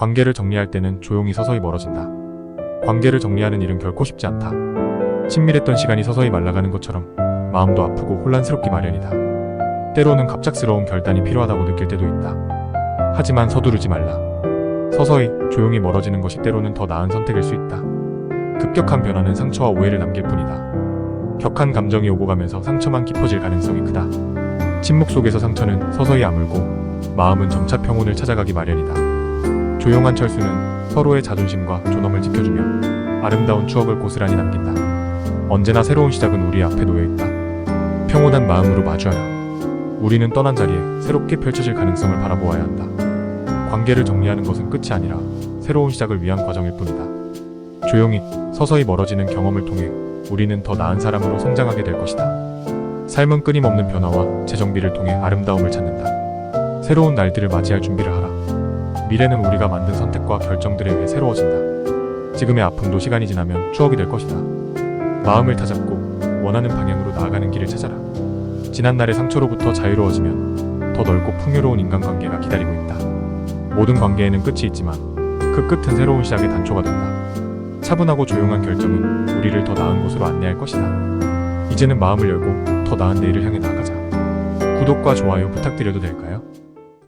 관계를 정리할 때는 조용히 서서히 멀어진다. 관계를 정리하는 일은 결코 쉽지 않다. 친밀했던 시간이 서서히 말라가는 것처럼 마음도 아프고 혼란스럽기 마련이다. 때로는 갑작스러운 결단이 필요하다고 느낄 때도 있다. 하지만 서두르지 말라. 서서히 조용히 멀어지는 것이 때로는 더 나은 선택일 수 있다. 급격한 변화는 상처와 오해를 남길 뿐이다. 격한 감정이 오고 가면서 상처만 깊어질 가능성이 크다. 침묵 속에서 상처는 서서히 아물고 마음은 점차 평온을 찾아가기 마련이다. 조용한 철수는 서로의 자존심과 존엄을 지켜주며 아름다운 추억을 고스란히 남긴다. 언제나 새로운 시작은 우리 앞에 놓여 있다. 평온한 마음으로 마주하라. 우리는 떠난 자리에 새롭게 펼쳐질 가능성을 바라보아야 한다. 관계를 정리하는 것은 끝이 아니라 새로운 시작을 위한 과정일 뿐이다. 조용히 서서히 멀어지는 경험을 통해 우리는 더 나은 사람으로 성장하게 될 것이다. 삶은 끊임없는 변화와 재정비를 통해 아름다움을 찾는다. 새로운 날들을 맞이할 준비를 하라. 미래는 우리가 만든 선택과 결정들에 의해 새로워진다. 지금의 아픔도 시간이 지나면 추억이 될 것이다. 마음을 다잡고 원하는 방향으로 나아가는 길을 찾아라. 지난 날의 상처로부터 자유로워지면 더 넓고 풍요로운 인간관계가 기다리고 있다. 모든 관계에는 끝이 있지만 그 끝은 새로운 시작의 단초가 된다. 차분하고 조용한 결정은 우리를 더 나은 곳으로 안내할 것이다. 이제는 마음을 열고 더 나은 내일을 향해 나아가자. 구독과 좋아요 부탁드려도 될까요?